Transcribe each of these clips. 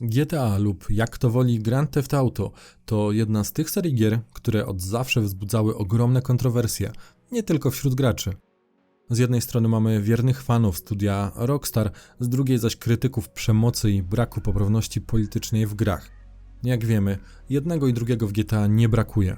GTA lub jak to woli Grand Theft Auto to jedna z tych serii gier, które od zawsze wzbudzały ogromne kontrowersje, nie tylko wśród graczy. Z jednej strony mamy wiernych fanów studia Rockstar, z drugiej zaś krytyków przemocy i braku poprawności politycznej w grach. Jak wiemy, jednego i drugiego w GTA nie brakuje.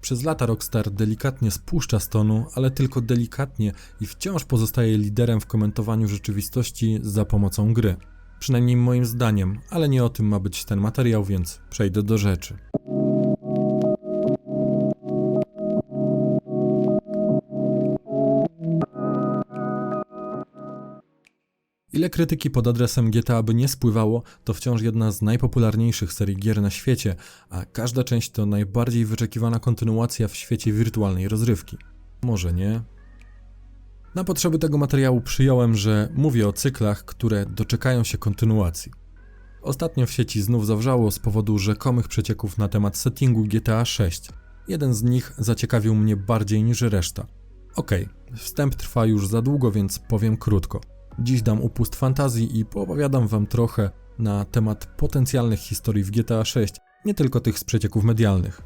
Przez lata Rockstar delikatnie spuszcza z tonu, ale tylko delikatnie i wciąż pozostaje liderem w komentowaniu rzeczywistości za pomocą gry. Przynajmniej moim zdaniem, ale nie o tym ma być ten materiał, więc przejdę do rzeczy. Ile krytyki pod adresem GTA by nie spływało, to wciąż jedna z najpopularniejszych serii gier na świecie, a każda część to najbardziej wyczekiwana kontynuacja w świecie wirtualnej rozrywki. Może nie? Na potrzeby tego materiału przyjąłem, że mówię o cyklach, które doczekają się kontynuacji. Ostatnio w sieci znów zawrzało z powodu rzekomych przecieków na temat settingu GTA 6. Jeden z nich zaciekawił mnie bardziej niż reszta. Okej, wstęp trwa już za długo, więc powiem krótko. Dziś dam upust fantazji i poopowiadam wam trochę na temat potencjalnych historii w GTA 6, nie tylko tych z przecieków medialnych.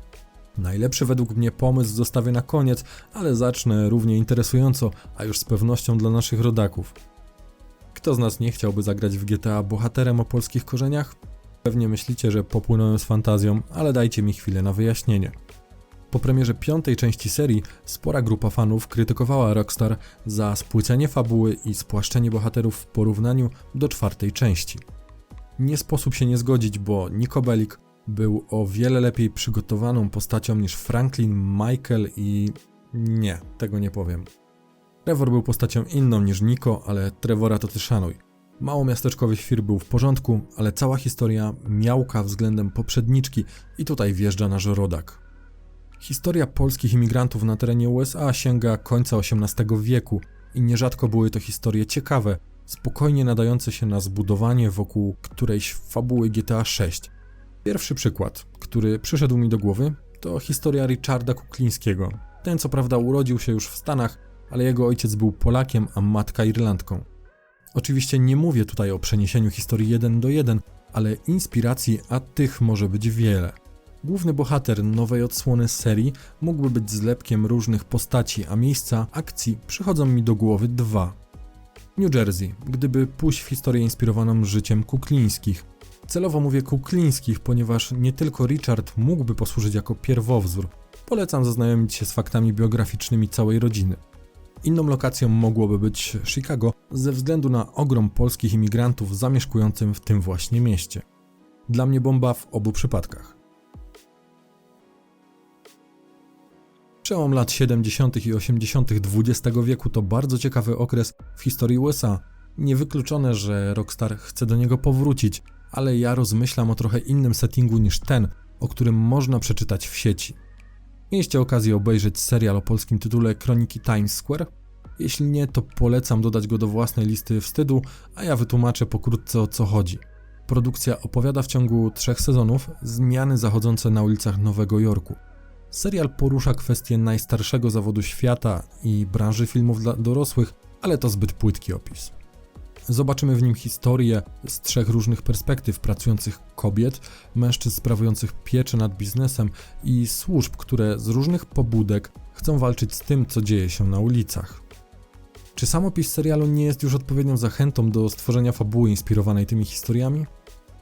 Najlepszy według mnie pomysł zostawię na koniec, ale zacznę równie interesująco, a już z pewnością dla naszych rodaków. Kto z nas nie chciałby zagrać w GTA bohaterem o polskich korzeniach? Pewnie myślicie, że popłynąłem z fantazją, ale dajcie mi chwilę na wyjaśnienie. Po premierze piątej części serii spora grupa fanów krytykowała Rockstar za spłycenie fabuły i spłaszczenie bohaterów w porównaniu do czwartej części. Nie sposób się nie zgodzić, bo Nico Bellic był o wiele lepiej przygotowaną postacią niż Franklin, Michael i... nie, tego nie powiem. Trevor był postacią inną niż Nico, ale Trevora to ty szanuj. Mało miasteczkowy świr był w porządku, ale cała historia miałka względem poprzedniczki i tutaj wjeżdża nasz rodak. Historia polskich imigrantów na terenie USA sięga końca XVIII wieku i nierzadko były to historie ciekawe, spokojnie nadające się na zbudowanie wokół którejś fabuły GTA 6. Pierwszy przykład, który przyszedł mi do głowy, to historia Richarda Kuklińskiego. Ten co prawda urodził się już w Stanach, ale jego ojciec był Polakiem, a matka Irlandką. Oczywiście nie mówię tutaj o przeniesieniu historii jeden do jeden, ale inspiracji, a tych może być wiele. Główny bohater nowej odsłony serii mógłby być zlepkiem różnych postaci, a miejsca akcji przychodzą mi do głowy dwa. New Jersey, gdyby pójść w historię inspirowaną życiem Kuklińskich. Celowo mówię Kuklińskich, ponieważ nie tylko Richard mógłby posłużyć jako pierwowzór. Polecam zaznajomić się z faktami biograficznymi całej rodziny. Inną lokacją mogłoby być Chicago ze względu na ogrom polskich imigrantów zamieszkującym w tym właśnie mieście. Dla mnie bomba w obu przypadkach. Przełom lat 70. i 80. XX wieku to bardzo ciekawy okres w historii USA. Niewykluczone, że Rockstar chce do niego powrócić, ale ja rozmyślam o trochę innym settingu niż ten, o którym można przeczytać w sieci. Mieliście okazję obejrzeć serial o polskim tytule Kroniki Times Square? Jeśli nie, to polecam dodać go do własnej listy wstydu, a ja wytłumaczę pokrótce o co chodzi. Produkcja opowiada w ciągu trzech sezonów zmiany zachodzące na ulicach Nowego Jorku. Serial porusza kwestię najstarszego zawodu świata i branży filmów dla dorosłych, ale to zbyt płytki opis. Zobaczymy w nim historię z trzech różnych perspektyw pracujących kobiet, mężczyzn sprawujących pieczę nad biznesem i służb, które z różnych pobudek chcą walczyć z tym, co dzieje się na ulicach. Czy samopis serialu nie jest już odpowiednią zachętą do stworzenia fabuły inspirowanej tymi historiami?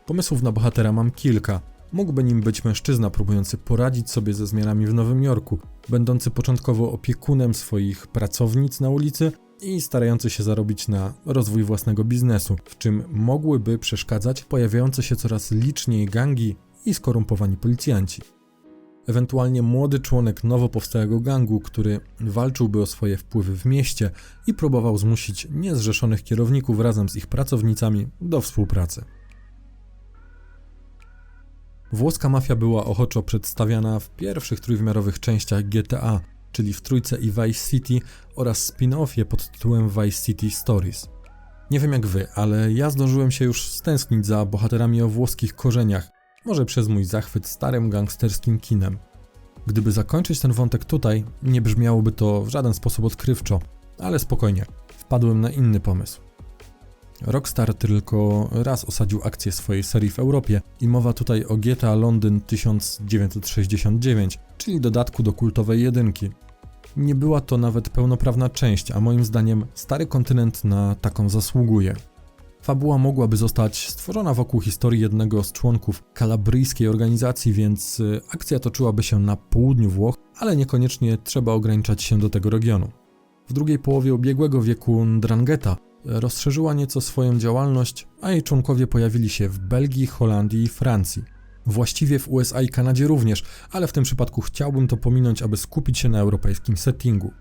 Pomysłów na bohatera mam kilka, Mógłby nim być mężczyzna próbujący poradzić sobie ze zmianami w Nowym Jorku, będący początkowo opiekunem swoich pracownic na ulicy i starający się zarobić na rozwój własnego biznesu, w czym mogłyby przeszkadzać pojawiające się coraz liczniej gangi i skorumpowani policjanci. Ewentualnie młody członek nowo powstałego gangu, który walczyłby o swoje wpływy w mieście i próbował zmusić niezrzeszonych kierowników razem z ich pracownicami do współpracy. Włoska mafia była ochoczo przedstawiana w pierwszych trójwymiarowych częściach GTA, czyli w Trójce i Vice City oraz spin-offie pod tytułem Vice City Stories. Nie wiem jak wy, ale ja zdążyłem się już stęsknić za bohaterami o włoskich korzeniach, może przez mój zachwyt starym gangsterskim kinem. Gdyby zakończyć ten wątek tutaj, nie brzmiałoby to w żaden sposób odkrywczo, ale spokojnie, wpadłem na inny pomysł. Rockstar tylko raz osadził akcję swojej serii w Europie i mowa tutaj o GTA Londyn 1969, czyli dodatku do kultowej jedynki. Nie była to nawet pełnoprawna część, a moim zdaniem stary kontynent na taką zasługuje. Fabuła mogłaby zostać stworzona wokół historii jednego z członków kalabryjskiej organizacji, więc y, akcja toczyłaby się na południu Włoch, ale niekoniecznie trzeba ograniczać się do tego regionu. W drugiej połowie ubiegłego wieku Drangheta rozszerzyła nieco swoją działalność, a jej członkowie pojawili się w Belgii, Holandii i Francji. Właściwie w USA i Kanadzie również, ale w tym przypadku chciałbym to pominąć, aby skupić się na europejskim settingu.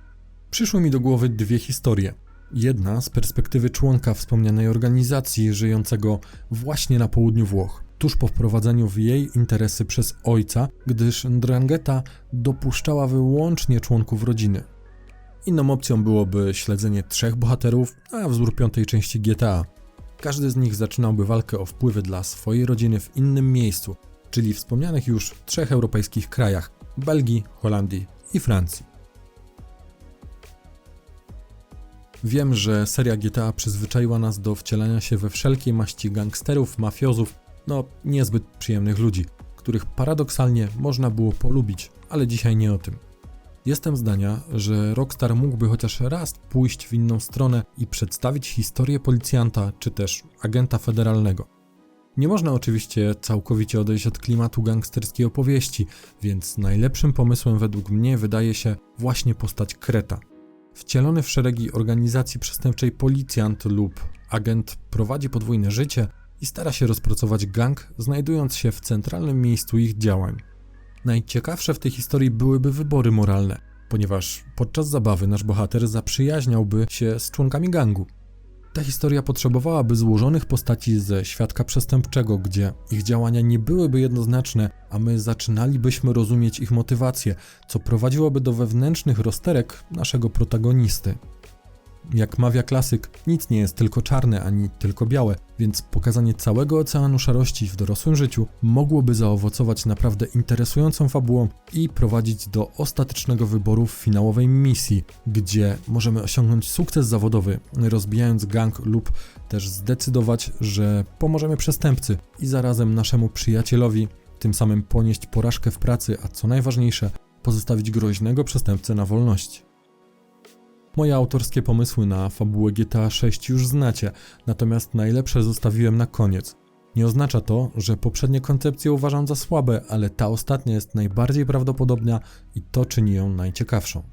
Przyszły mi do głowy dwie historie. Jedna z perspektywy członka wspomnianej organizacji żyjącego właśnie na południu Włoch, tuż po wprowadzeniu w jej interesy przez ojca, gdyż Drangheta dopuszczała wyłącznie członków rodziny. Inną opcją byłoby śledzenie trzech bohaterów, a wzór piątej części GTA. Każdy z nich zaczynałby walkę o wpływy dla swojej rodziny w innym miejscu, czyli wspomnianych już trzech europejskich krajach Belgii, Holandii i Francji. Wiem, że seria GTA przyzwyczaiła nas do wcielania się we wszelkiej maści gangsterów, mafiozów, no niezbyt przyjemnych ludzi, których paradoksalnie można było polubić, ale dzisiaj nie o tym. Jestem zdania, że Rockstar mógłby chociaż raz pójść w inną stronę i przedstawić historię policjanta czy też agenta federalnego. Nie można oczywiście całkowicie odejść od klimatu gangsterskiej opowieści, więc najlepszym pomysłem według mnie wydaje się właśnie postać Kreta. Wcielony w szeregi organizacji przestępczej policjant lub agent prowadzi podwójne życie i stara się rozpracować gang, znajdując się w centralnym miejscu ich działań. Najciekawsze w tej historii byłyby wybory moralne, ponieważ podczas zabawy nasz bohater zaprzyjaźniałby się z członkami gangu. Ta historia potrzebowałaby złożonych postaci ze świadka przestępczego, gdzie ich działania nie byłyby jednoznaczne, a my zaczynalibyśmy rozumieć ich motywacje, co prowadziłoby do wewnętrznych rozterek naszego protagonisty. Jak mawia klasyk, nic nie jest tylko czarne ani tylko białe, więc pokazanie całego oceanu szarości w dorosłym życiu mogłoby zaowocować naprawdę interesującą fabułą i prowadzić do ostatecznego wyboru w finałowej misji, gdzie możemy osiągnąć sukces zawodowy, rozbijając gang lub też zdecydować, że pomożemy przestępcy i zarazem naszemu przyjacielowi tym samym ponieść porażkę w pracy, a co najważniejsze, pozostawić groźnego przestępcę na wolności. Moje autorskie pomysły na fabułę GTA 6 już znacie, natomiast najlepsze zostawiłem na koniec. Nie oznacza to, że poprzednie koncepcje uważam za słabe, ale ta ostatnia jest najbardziej prawdopodobna i to czyni ją najciekawszą.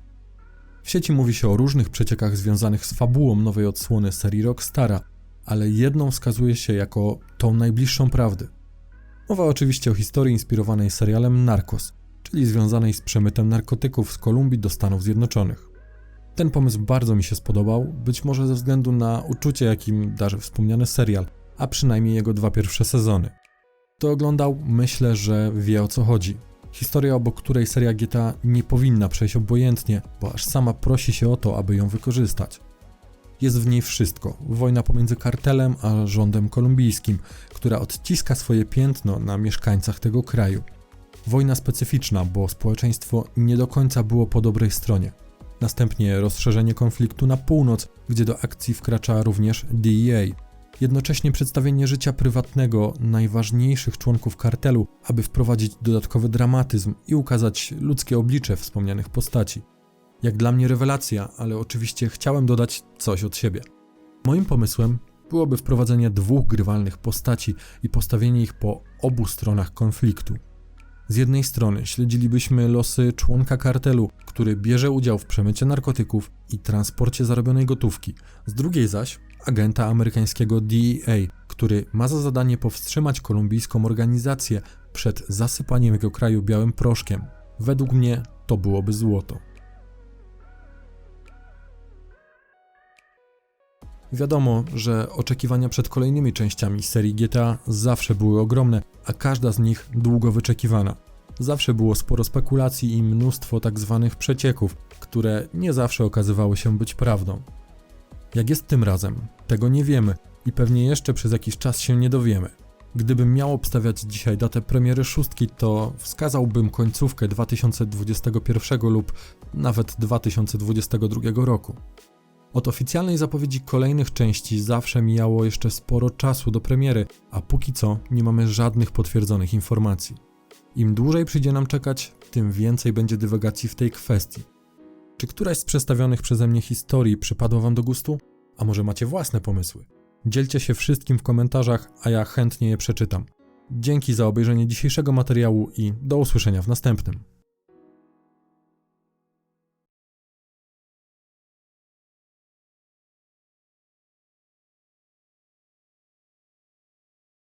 W sieci mówi się o różnych przeciekach związanych z fabułą nowej odsłony serii Rockstara, ale jedną wskazuje się jako tą najbliższą prawdy. Mowa oczywiście o historii inspirowanej serialem Narcos, czyli związanej z przemytem narkotyków z Kolumbii do Stanów Zjednoczonych. Ten pomysł bardzo mi się spodobał, być może ze względu na uczucie, jakim darzy wspomniany serial, a przynajmniej jego dwa pierwsze sezony. Kto oglądał, myślę, że wie o co chodzi. Historia, obok której seria GTA nie powinna przejść obojętnie, bo aż sama prosi się o to, aby ją wykorzystać. Jest w niej wszystko: wojna pomiędzy kartelem a rządem kolumbijskim, która odciska swoje piętno na mieszkańcach tego kraju. Wojna specyficzna, bo społeczeństwo nie do końca było po dobrej stronie. Następnie rozszerzenie konfliktu na północ, gdzie do akcji wkracza również DEA. Jednocześnie przedstawienie życia prywatnego najważniejszych członków kartelu, aby wprowadzić dodatkowy dramatyzm i ukazać ludzkie oblicze wspomnianych postaci. Jak dla mnie rewelacja, ale oczywiście chciałem dodać coś od siebie. Moim pomysłem byłoby wprowadzenie dwóch grywalnych postaci i postawienie ich po obu stronach konfliktu. Z jednej strony śledzilibyśmy losy członka kartelu, który bierze udział w przemycie narkotyków i transporcie zarobionej gotówki, z drugiej zaś agenta amerykańskiego DEA, który ma za zadanie powstrzymać kolumbijską organizację przed zasypaniem jego kraju białym proszkiem. Według mnie to byłoby złoto. Wiadomo, że oczekiwania przed kolejnymi częściami serii GTA zawsze były ogromne, a każda z nich długo wyczekiwana. Zawsze było sporo spekulacji i mnóstwo tak zwanych przecieków, które nie zawsze okazywały się być prawdą. Jak jest tym razem, tego nie wiemy i pewnie jeszcze przez jakiś czas się nie dowiemy. Gdybym miał obstawiać dzisiaj datę premiery szóstki, to wskazałbym końcówkę 2021 lub nawet 2022 roku. Od oficjalnej zapowiedzi kolejnych części zawsze mijało jeszcze sporo czasu do premiery, a póki co nie mamy żadnych potwierdzonych informacji. Im dłużej przyjdzie nam czekać, tym więcej będzie dywagacji w tej kwestii. Czy któraś z przedstawionych przeze mnie historii przypadła Wam do gustu? A może macie własne pomysły? Dzielcie się wszystkim w komentarzach, a ja chętnie je przeczytam. Dzięki za obejrzenie dzisiejszego materiału i do usłyszenia w następnym.